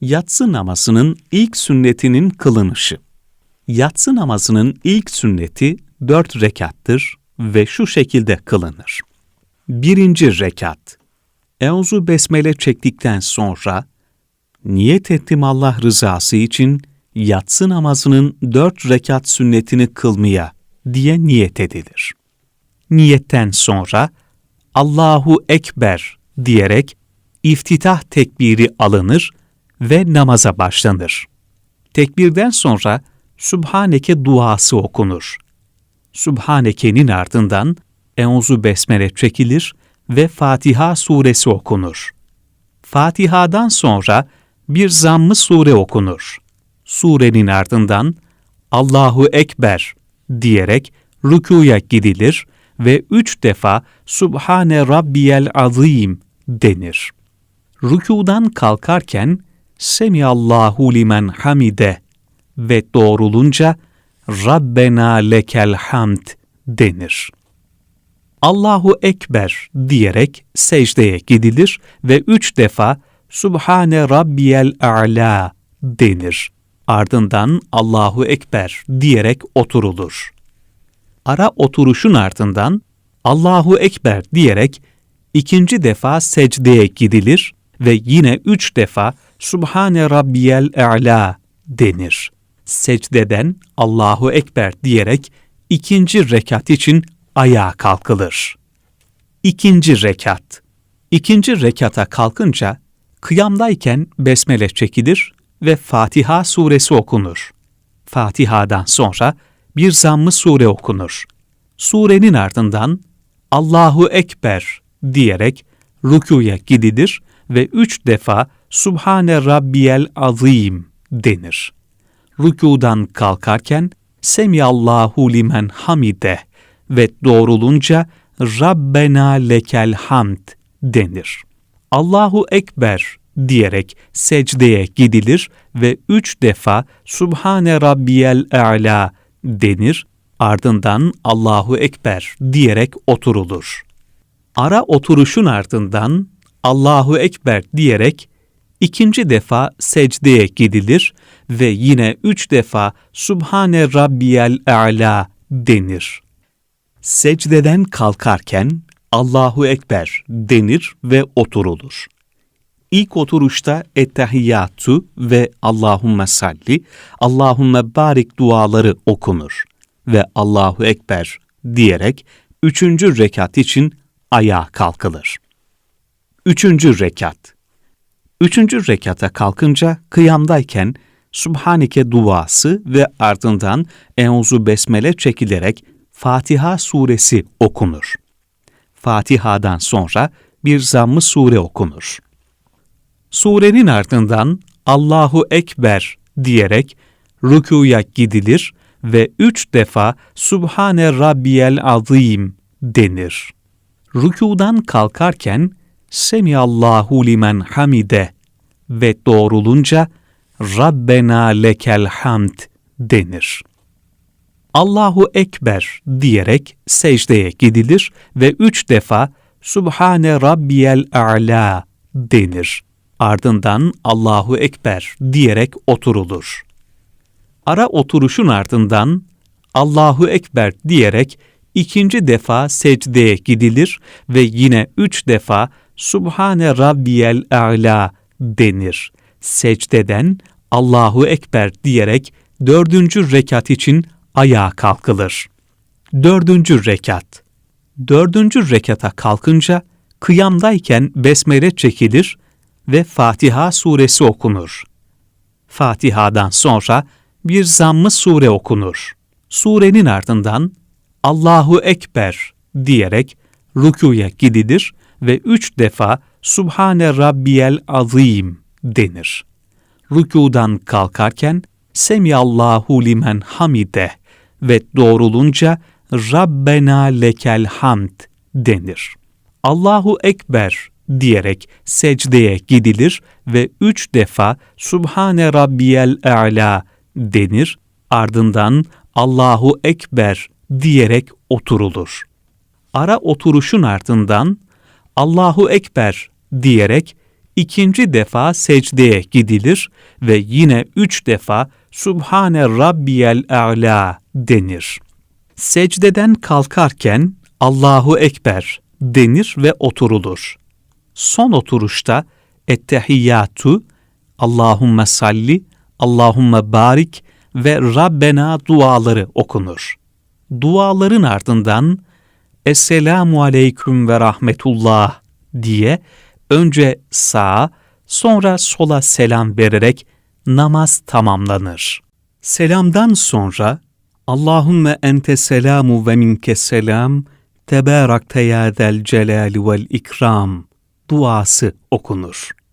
Yatsı namazının ilk sünnetinin kılınışı. Yatsı namazının ilk sünneti dört rekattır ve şu şekilde kılınır. Birinci rekat. Euzu besmele çektikten sonra, niyet ettim Allah rızası için yatsı namazının dört rekat sünnetini kılmaya diye niyet edilir. Niyetten sonra, Allahu Ekber diyerek iftitah tekbiri alınır ve namaza başlanır. Tekbirden sonra Sübhaneke duası okunur. Sübhaneke'nin ardından Euzu Besmele çekilir ve Fatiha suresi okunur. Fatiha'dan sonra bir zammı sure okunur. Surenin ardından Allahu Ekber diyerek rükuya gidilir ve üç defa Subhane Rabbiyel Azim denir. Rükudan kalkarken Semiyallahu limen hamide ve doğrulunca Rabbena lekel hamd denir. Allahu Ekber diyerek secdeye gidilir ve üç defa Subhane Rabbiyel A'la denir. Ardından Allahu Ekber diyerek oturulur. Ara oturuşun ardından Allahu Ekber diyerek ikinci defa secdeye gidilir ve yine üç defa Subhane Rabbiyel A'la denir. Secdeden Allahu Ekber diyerek ikinci rekat için ayağa kalkılır. İkinci rekat. İkinci rekata kalkınca kıyamdayken besmele çekilir ve Fatiha suresi okunur. Fatiha'dan sonra bir zammı sure okunur. Surenin ardından Allahu Ekber diyerek rükuya gidilir ve üç defa Subhane Rabbiyel Azim denir. Rükudan kalkarken Semiyallahu limen hamide ve doğrulunca Rabbena lekel hamd denir. Allahu Ekber diyerek secdeye gidilir ve üç defa Subhane Rabbiyel A'la denir, ardından Allahu Ekber diyerek oturulur. Ara oturuşun ardından Allahu Ekber diyerek ikinci defa secdeye gidilir ve yine üç defa Subhane Rabbiyel A'la denir. Secdeden kalkarken Allahu Ekber denir ve oturulur. İlk oturuşta Ettehiyyatu ve Allahümme salli, Allahümme barik duaları okunur ve Allahu Ekber diyerek üçüncü rekat için ayağa kalkılır. Üçüncü rekat Üçüncü rekata kalkınca kıyamdayken Subhaneke duası ve ardından Euzu Besmele çekilerek Fatiha suresi okunur. Fatiha'dan sonra bir zammı sure okunur. Surenin ardından Allahu Ekber diyerek rükuya gidilir ve üç defa Subhane Rabbiyel Azim denir. Rükudan kalkarken Semiyallahu limen hamide ve doğrulunca Rabbena lekel hamd denir. Allahu Ekber diyerek secdeye gidilir ve üç defa Subhane Rabbiyel A'la denir. Ardından Allahu Ekber diyerek oturulur. Ara oturuşun ardından Allahu Ekber diyerek ikinci defa secdeye gidilir ve yine üç defa Subhane Rabbiyel A'la denir. Secdeden Allahu Ekber diyerek dördüncü rekat için ayağa kalkılır. Dördüncü rekat. Dördüncü rekata kalkınca kıyamdayken besmele çekilir ve Fatiha suresi okunur. Fatiha'dan sonra bir zammı sure okunur. Surenin ardından Allahu Ekber diyerek rükuya gidilir ve üç defa Subhane Rabbiyel Azim denir. Rükudan kalkarken Semiyallahu limen hamide ve doğrulunca Rabbena lekel hamd denir. Allahu Ekber diyerek secdeye gidilir ve üç defa Subhane Rabbiyel A'la denir, ardından Allahu Ekber diyerek oturulur. Ara oturuşun ardından Allahu Ekber diyerek İkinci defa secdeye gidilir ve yine üç defa Subhane Rabbiyel A'la denir. Secdeden kalkarken Allahu Ekber denir ve oturulur. Son oturuşta Ettehiyyatu, Allahümme salli, Allahümme barik ve Rabbena duaları okunur. Duaların ardından Esselamu aleyküm ve rahmetullah diye önce sağa sonra sola selam vererek namaz tamamlanır. Selamdan sonra Allahümme ente selamu ve minke selam tebarakte ya zel celali vel ikram duası okunur.